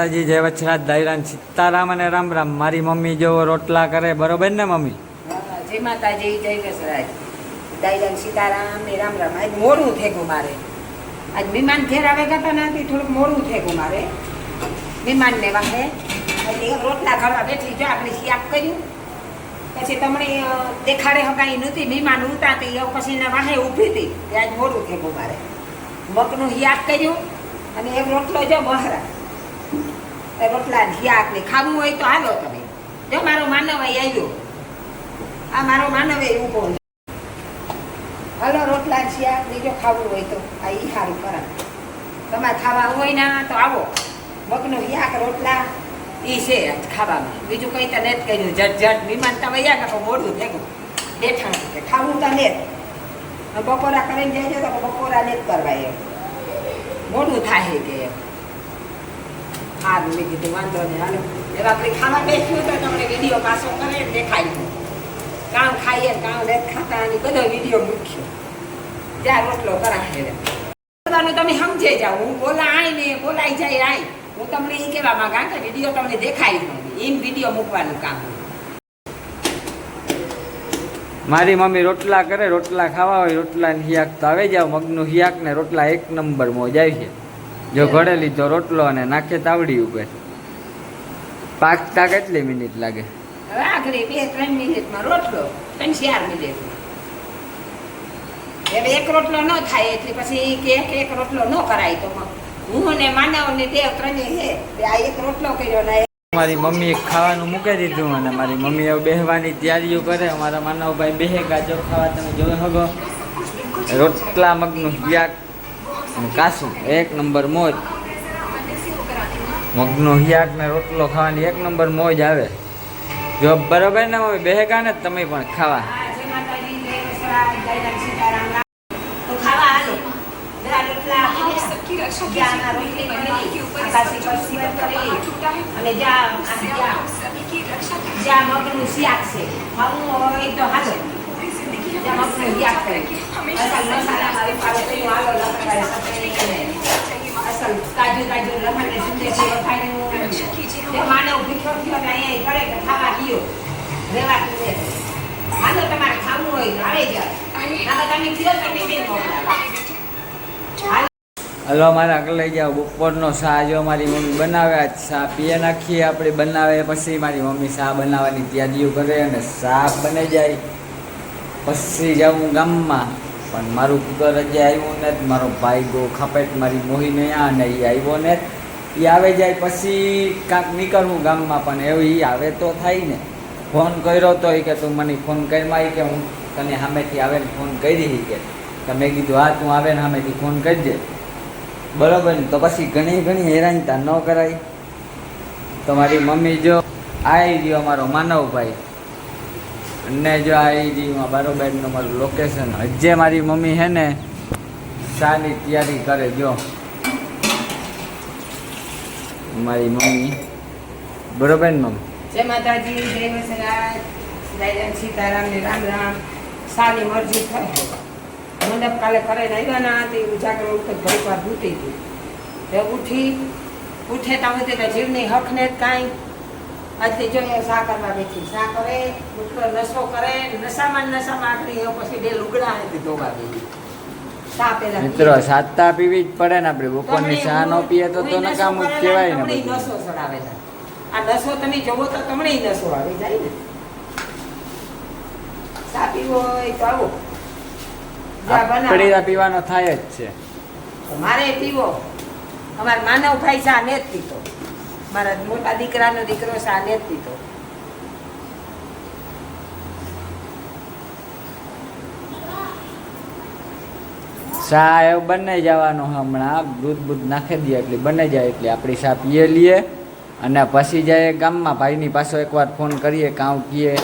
માતાજી જય વચ્છરાજ દાયરાન સીતારામ અને રામ રામ મારી મમ્મી જેવો રોટલા કરે બરોબર ને મમ્મી? હા, જય માતાજી જય વચ્છરાજ દાયરામ સીતારામ ને રામ રામ. આજ મોડું થેગું મારે. આજ મહેમાન ઘેર આવે ગયા નથી થોડુંક મોડું થેગું મારે. મહેમાનને વાહે એટલે રોટલા ખાવા બેઠી. જો આપણે શિયાપ કર્યું. પછી તમને દેખાડે હકાઈ નહોતી. મહેમાન ઉતાતી એવું પછી એના વાહે ઊભી હતી. આજ મોડું થેગું મારે. મગનું હિયાપ કર્યું. અને એક રોટલો જો બહાર રોટલા શાક ને ખાવું હોય તો હાલો તમે. જો, મારો માનવ અહીં આવ્યો આ મારો માનવ એ ઊભો હલો, રોટલા શાક ને જો ખાવું હોય તો આ ઈ સારું કરા તમારે ખાવા હોય ના તો આવો. મગનો યાક, રોટલા, ઈ છે ખાવામાં. બીજું કંઈ તો નથી કર્યું. જટ જટ વિમાન તમે યા કાકો મોડું ભેગું બેઠા ખાવું તો ને બપોરા કરીને જાય તો બપોરા ને જ કરવા એમ. મોડું થાય કે એમ. સારું મેં કીધું વાંધો નહીં, હાલો. એ આપણે ખાવા બેસ્યું તો તમને વીડિયો પાછો કરે ને દેખાય. કામ ખાઈએ કામ નથી ખાતા અને બધો વીડિયો મૂક્યો. ત્યાં રોટલો કરાશે. બધાનું તમે સમજે જાઓ, હું બોલા આય ને બોલાઈ જાય આય. હું તમને એ કહેવા માંગા કે વીડિયો તમને દેખાય નહીં એમ વીડિયો મૂકવાનું કામ મારી મમ્મી રોટલા કરે, રોટલા ખાવા હોય, રોટલા હિયાક તો આવે જાવ મગનું હિયાક ને રોટલા એક નંબર મોજ આવી છે જો ઘડે લીધો રોટલો અને નાખે તાવડી ઉપર પાકતા કેટલી મિનિટ લાગે? હવે બે ત્રણ મિનિટમાં રોટલો ત્રણ ચાર મિનિટ હવે એક રોટલો ન થાય એટલે પછી કે એક એક રોટલો ન કરાય તો હું ને માનવ ને દેવ ત્રણે હે આ એક રોટલો કર્યો ને મારી મમ્મીએ ખાવાનું મૂકી દીધું અને મારી મમ્મી હવે બેહવાની તૈયારીઓ કરે. અમારા માનવભાઈ બેહે ગાજર ખાવા તમે જોયો હગો રોટલા મગનું હિયાક અને કાસું, એક નંબર મોજ. મગનો હિયાક ને રોટલો ખાવાની એક નંબર મોજ આવે. જો બરાબર ને હોય બેહેગા ને તમે પણ ખાવા. જય મગનું શિયાક છે હોય તો હાલો જ્યાં મગનું શાક કરે અસલ મસાલામાં રૂપાળો કર્યો હાલો લખવાડે સફેદ અસલ કાજુ કાજુ લખણને સુંદેશી વખાણ્યું જે માનવ ભીખો થયો ને અહીંયા કરે કે ખાવા ગયો રેવાતું છે હાલો તમારે ખાવું હોય તો આવે જાય ના તમે કયો તમે મોકલાવો હલો મારે આગળ લઈ જાઓ. બપોરનો શા જો મારી મમ્મી બનાવે. આજ શા પીએ નાખીએ. આપણે બનાવે પછી મારી મમ્મી શા બનાવવાની તૈયારીઓ કરે અને શાક બની જાય. પછી જાઉં ગામમાં. પણ મારું કુકર હજી આવ્યું ને મારો ભાઈ ગો ખાપેટ મારી મોહીને અને એ આવ્યો ને એ આવે જાય પછી કાંક નીકળવું ગામમાં, પણ એવું એ આવે તો થાય ને. ફોન કર્યો તો એ કે તું મને ફોન કરીમાં ઈ કે હું તને સામેથી આવે ને ફોન કરી કે. તમે કીધું, હા, તું આવે ને સામેથી ફોન કરજે. બરાબર ને? તો પછી ઘણી ઘણી હેરાનતા ન કરાય. તો મારી મમ્મી જો આવી ગયો અમારો માનવભાઈ. અને જો આવી ગયું બરોબરનું મારું લોકેશન હજે મારી મમ્મી હે ને સારી તૈયારી કરે, જો. મારી મમ્મી. બરોબર ને, મમ્મી? જય માતાજી, જય વસરાજ જય રામ સીતારામ ને રામ રામ. સારી મરજી થાય. મંડપ કાલે કરે આવ્યા ના તે ઉજાગર ઉઠે ઘડીક વાર ભૂતી હતી ઉઠી ઉઠે ત્યાં સુધી જીવની હક ને કાંઈ. આજથી જોઈએ શા કરવા બેઠી. શા કરે ઉઠલો નશો કરે નશામાં નશામાં આખરી પછી બે લુગડા નથી ધોવા ગઈ મિત્રો સાતતા પીવી જ પડે ને આપણે. બપોરની ચા ન પીએ તો તો નકામ જ કહેવાય ને નશો ચડાવે આ નશો તમે જોવો તો તમને નશો આવી જાય ને. ચા પીવો હોય તો આવો. આપણે પીવાનો થાય જ છે. મારે પીવો. અમારે માનવ ભાઈ ચા ને જ પીતો. મારા મોટા દીકરાનો દીકરો સાને જ દીધો. ચા એવું બને જવાનું હમણાં. દૂધ બૂધ નાખી દઈએ એટલે બને જાય એટલે આપણી ચા પીએ લઈએ અને પછી જાય ગામમાં. ભાઈની પાછો એકવાર ફોન કરીએ કાં કીએ.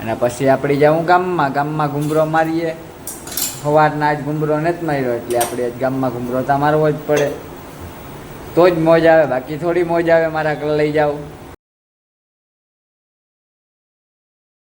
અને પછી આપણે જાઉં ગામમાં. ગામમાં ઘૂમરો મારીએ. સવારના આજ ઘૂમરો નથી માર્યો એટલે આપણે ગામમાં ઘૂમરો તો મારવો જ પડે. તો જ મોજ આવે. બાકી થોડી મોજ આવે મારા લઈ જાઉં